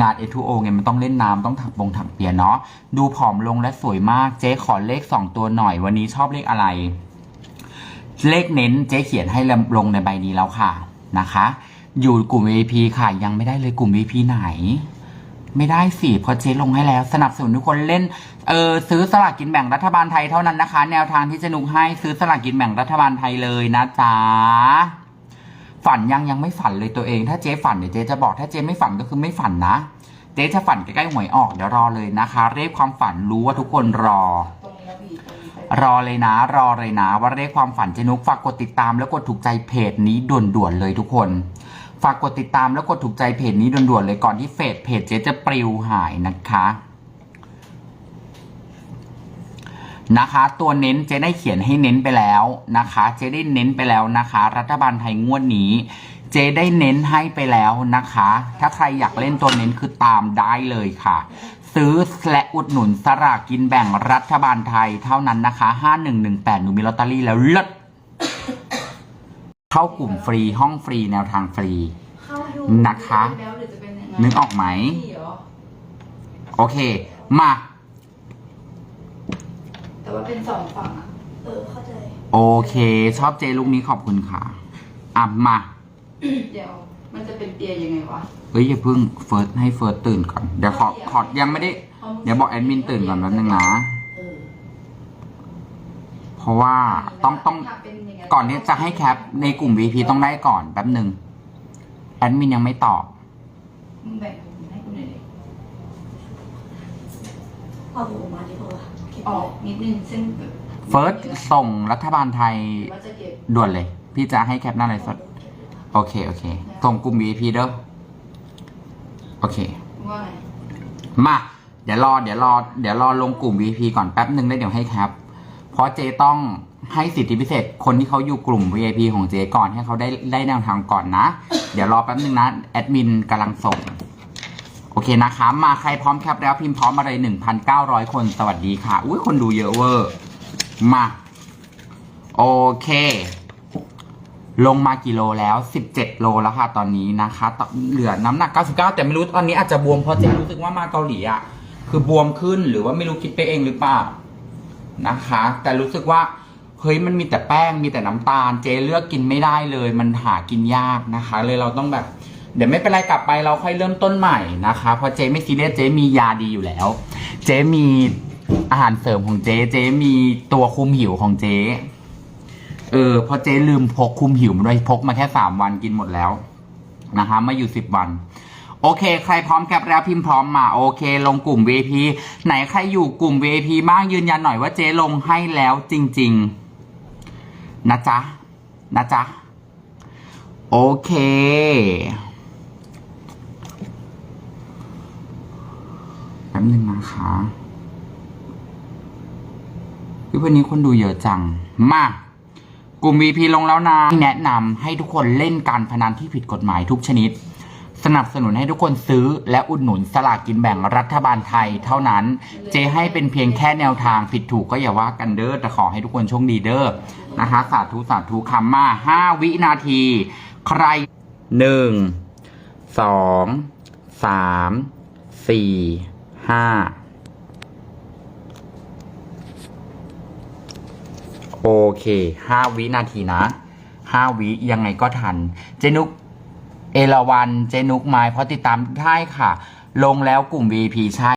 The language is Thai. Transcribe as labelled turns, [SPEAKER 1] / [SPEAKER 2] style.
[SPEAKER 1] งาน A2O ไงมันต้องเล่นน้ำต้องถักบงถักเปียเนาะดูผอมลงและสวยมากเจ๊ขอเลข2ตัวหน่อยวันนี้ชอบเลขอะไร เลขเน้นเจ๊เขียนให้ลงในใบนี้แล้วค่ะนะคะ อยู่กลุ่ม VIP ค่ะยังไม่ได้เลยกลุ่ม VIP ไหน ไม่ได้สิเพราะเจ๊ลงให้แล้ว สนับสนุนทุกคนเล่นเออซื้อสลากกินแบ่งรัฐบาลไทยเท่านั้นนะคะ แนวทางที่จะนุกให้ซื้อสลากกินแบ่งรัฐบาลไทยเลยนะจ๊ะ ฝันยังยังไม่ฝันเลยตัวเอง ถ้าเจ๊ฝันเดี๋ยวเจ๊จะบอกถ้าเจ๊ไม่ฝันก็คือไม่ฝันนะ เจ๊จะฝันใกล้ๆหวยออกเดี๋ยวรอเลยนะคะ เรียกความฝันรู้ว่าทุกคนรอ
[SPEAKER 2] ร
[SPEAKER 1] อเลยนะ รอเลยนะ ว่าเลขความฝันเจนุกฝากกดติดตามแล้วกดถูกใจเพจนี้ด่วนๆเลยทุกคน ฝากกดติดตามแล้วกดถูกใจเพจนี้ด่วนๆเลยก่อนที่เฟซเพจเจ๊จะปลิวหายนะคะ นะคะ ตัวเน้นเจ๊ได้เขียนให้เน้นไปแล้วนะคะ เจ๊ได้เน้นไปแล้วนะคะ รัฐบาลไทยงวดนี้ เจ๊ได้เน้นให้ไปแล้วนะคะ ถ้าใครอยากเล่นตัวเน้นคือตามได้เลยค่ะ ซื้อและอุดหนุนสลากกินแบ่งรัฐบาลไทยเท่านั้นนะคะ5118หนูมีลอตเตอรี่แล้วเลิศเข้ากลุ่มฟรีห้องฟรีแนวทางฟรี
[SPEAKER 2] เข้าดู
[SPEAKER 1] นะคะ
[SPEAKER 2] แล้วหรือจะเป็นยังไง
[SPEAKER 1] นึกออกไหม
[SPEAKER 2] พี่เหรอ
[SPEAKER 1] โอเค มา
[SPEAKER 2] แต่ ว่าเป็นสองฝั่งอะ
[SPEAKER 3] เออเข้าใจ
[SPEAKER 1] โอเค ชอบเจลูกนี้ขอบคุณค่ะอะมา
[SPEAKER 2] เดี๋ยว มันจะเป็นเปียยังไงวะ
[SPEAKER 1] เอ้ยอย่าเพิ่งเฟิร์สให้เฟิร์สตื่นก่อน เดี๋ยวขอขอยังไม่ได้ เดี๋ยวบอกแอดมินตื่นก่อนแป๊บนึงนะ
[SPEAKER 3] เออ
[SPEAKER 1] เพราะว่าต้องต้อง
[SPEAKER 2] ถ้าเป็นย่าง
[SPEAKER 1] ก่อนที่จะให้แคปในกลุ่ม VP ต้องได้ก่อนแป๊บหนึ่งแอดมินยังไม่ตอบ
[SPEAKER 2] มึงแบ่งให้กูหน่อยดิ
[SPEAKER 3] เอาผมออกมาดีกว่าเก็บ
[SPEAKER 2] อ
[SPEAKER 3] ไว้
[SPEAKER 2] อกนิดนึงซึ่งแบบ
[SPEAKER 1] เฟิร์สส่งรัฐบาลไทย
[SPEAKER 2] ว่าจะเก็บ
[SPEAKER 1] ด่วนเลย พี่จะให้แคปหน้าไลฟ์สด โอเค โอเค ส่งกลุ่ม VIP เด้อโอเค
[SPEAKER 2] ว่าไง
[SPEAKER 1] มา เดี๋ยวรอ เดี๋ยวรอ เดี๋ยวรอลงกลุ่ม VIP ก่อนแป๊บหนึ่งแล้วเดี๋ยวให้แคปเพราะเจต้องให้สิทธิพิเศษ คนที่เขาอยู่กลุ่ม VIP ของเจก่อนให้เขาได้ได้แนวทางก่อนนะ เดี๋ยวรอแป๊บหนึ่งนะ แอดมินกำลังส่ง โอเคนะคะมาใครพร้อมแคปแล้วพิมพ์พร้อมมาเลย1,900 คนสวัสดีค่ะอุ้ยคนดูเยอะเวอร์มาโอเค ลงมากี่โลแล้ว 17 โลแล้วค่ะตอนนี้นะคะตเหลือน้ำหนัก 99 แต่ไม่รู้ตอนนี้อาจจะบวมเพราะเจรู้สึกว่ามาเกาหลีอะคือบวมขึ้นหรือว่าไม่รู้คิดไปเองหรือเปล่านะคะ แต่รู้สึกว่าเฮ้ยมันมีแต่แป้งมีแต่น้ำตาล เจเลือกกินไม่ได้เลย มันหากินยากนะคะ เลยเราต้องแบบ เดี๋ยวไม่เป็นไรกลับไปเราค่อยเริ่มต้นใหม่นะคะ เพราะเจไม่ซีเรียสเจมียาดีอยู่แล้ว เจมีอาหารเสริมของเจเจมีตัวคุมหิวของเจเออเพราะเจลืมพกคุมหิวมาด้วยพกมาแค่สามวันกินหมดแล้วนะคะมาอยู่สิบวัน โอเค ใครพร้อมแคปแล้วพิมพ์พร้อมมา โอเค ลงกลุ่ม VP ไหนใครอยู่กลุ่ม VP บ้างยืนยันหน่อยว่าเจ๊ลงให้แล้วจริง ๆ นะจ๊ะ นะจ๊ะ โอเค แป๊บนึงนะคะวิวันนี้คนดูเยอะจัง มากลุ่ม VP ลงแล้วนะแนะนำให้ทุกคนเล่นการพนันที่ผิดกฎหมายทุกชนิด สนับสนุนให้ทุกคนซื้อ และอุดหนุนสลากกินแบ่งรัฐบาลไทยเท่านั้น เจให้เป็นเพียงแค่แนวทางผิดถูกก็อย่าว่ากันเด้อแต่ขอให้ทุกคนโชคดีเด้อนะคะสาธุสาธุคำมาห้าวินาที ใครหนึ่งสองสามสี่ ห้าโอเคห้าวินาทีนะห้าวิยังไงก็ทัน เจนุกเอราวันเจนุกไม้เพราะติดตามได้ค่ะ ลงแล้วกลุ่ม VP ใช่